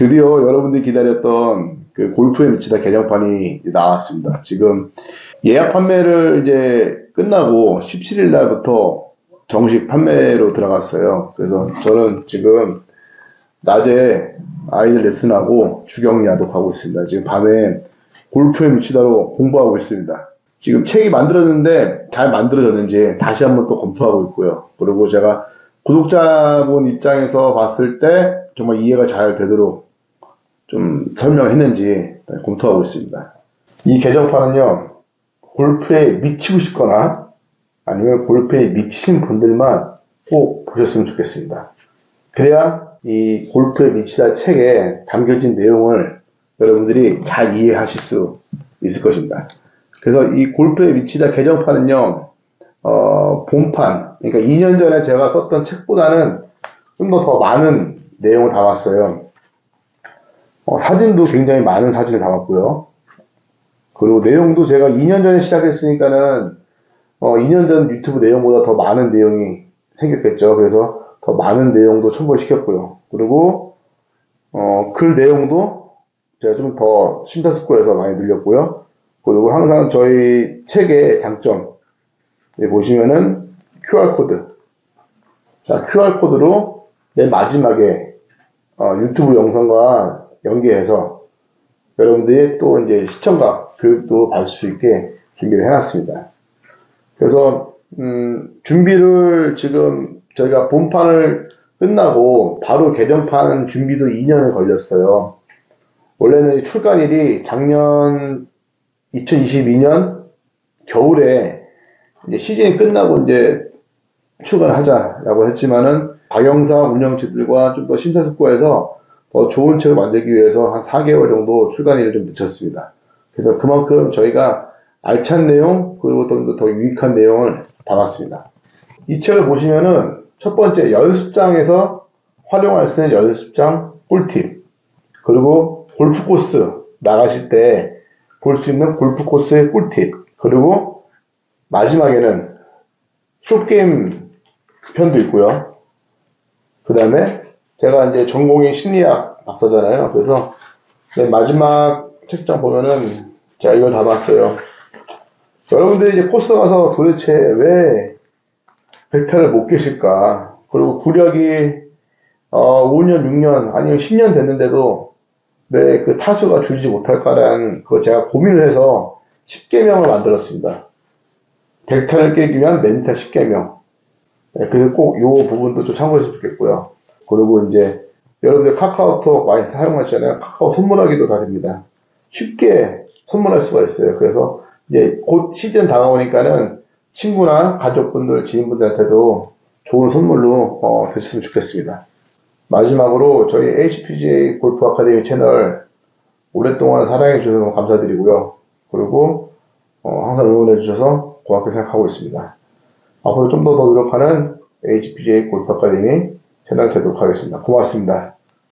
드디어 여러분들이 기다렸던 그 골프에 미치다 개정판이 나왔습니다. 지금 예약 판매를 이제 끝나고 17일 날부터 정식 판매로 들어갔어요. 그래서 저는 지금 낮에 아이들 레슨하고 주경야도 가고 있습니다. 지금 밤에 골프에 미치다로 공부하고 있습니다. 지금 책이 만들어졌는데 잘 만들어졌는지 다시 한번 또 검토하고 있고요. 그리고 제가 구독자분 입장에서 봤을 때 정말 이해가 잘 되도록 좀 설명했는지 검토하고 있습니다. 이 개정판은요, 골프에 미치고 싶거나 아니면 골프에 미치신 분들만 꼭 보셨으면 좋겠습니다. 그래야 이 골프에 미치다 책에 담겨진 내용을 여러분들이 잘 이해하실 수 있을 것입니다. 그래서 이 골프에 미치다 개정판은요, 어, 본판, 그러니까 2년 전에 제가 썼던 책보다는 좀 더 더 많은 내용을 담았어요. 어, 사진도 굉장히 많은 사진을 담았고요. 그리고 내용도 제가 2년 전에 시작했으니까는 어, 2년 전 유튜브 내용보다 더 많은 내용이 생겼겠죠. 그래서 더 많은 내용도 첨부시켰고요. 그리고 어, 글 내용도 제가 좀 더 심사숙고해서 많이 늘렸고요. 그리고 항상 저희 책의 장점 보시면은 QR코드 자 QR코드로 맨 마지막에 어, 유튜브 영상과 연계해서 여러분들이 또 이제 시청과 교육도 받을 수 있게 준비를 해놨습니다. 그래서 음, 준비를 지금 저희가 본판을 끝나고 바로 개정판 준비도 2년을 걸렸어요. 원래는 이 출간일이 작년 2022년 겨울에 이제 시즌이 끝나고 이제 출간을 하자라고 했지만은 박영사 운영진들과 좀 더 심사숙고해서 더 좋은 책을 만들기 위해서 한 4개월 정도 출간일을 좀 늦췄습니다. 그래서 그만큼 저희가 알찬 내용 그리고 또 더 유익한 내용을 담았습니다. 이 책을 보시면은 첫 번째 연습장에서 활용할 수 있는 연습장 꿀팁 그리고 골프 코스 나가실 때 볼 수 있는 골프 코스의 꿀팁 그리고 마지막에는 쇼게임 편도 있고요. 그 다음에 제가 이제 전공이 심리학 박사잖아요. 그래서 맨 마지막 책장 보면은 제가 이걸 담았어요. 여러분들이 이제 코스 가서 도대체 왜 백타를 못 계실까? 그리고 구력이 어, 5년, 6년, 아니면 10년 됐는데도 왜 그 타수가 줄이지 못할까라는 그 제가 고민을 해서 10개명을 만들었습니다. 백타를 깨기 위한 멘탈 10개명. 네, 그래서 꼭 이 부분도 좀 참고했으면 좋겠고요. 그리고 이제 여러분들 카카오톡 많이 사용하시잖아요. 카카오 선물하기도 다 됩니다. 쉽게 선물할 수가 있어요. 그래서 이제 곧 시즌 다가오니까는 친구나 가족분들, 지인분들한테도 좋은 선물로 어, 드셨으면 좋겠습니다. 마지막으로 저희 HPGA 골프 아카데미 채널 오랫동안 사랑해 주셔서 감사드리고요. 그리고 어, 항상 응원해 주셔서 고맙게 생각하고 있습니다. 앞으로 좀 더 더 노력하는 HPGA 골프 아카데미 되도록 하겠습니다. 고맙습니다.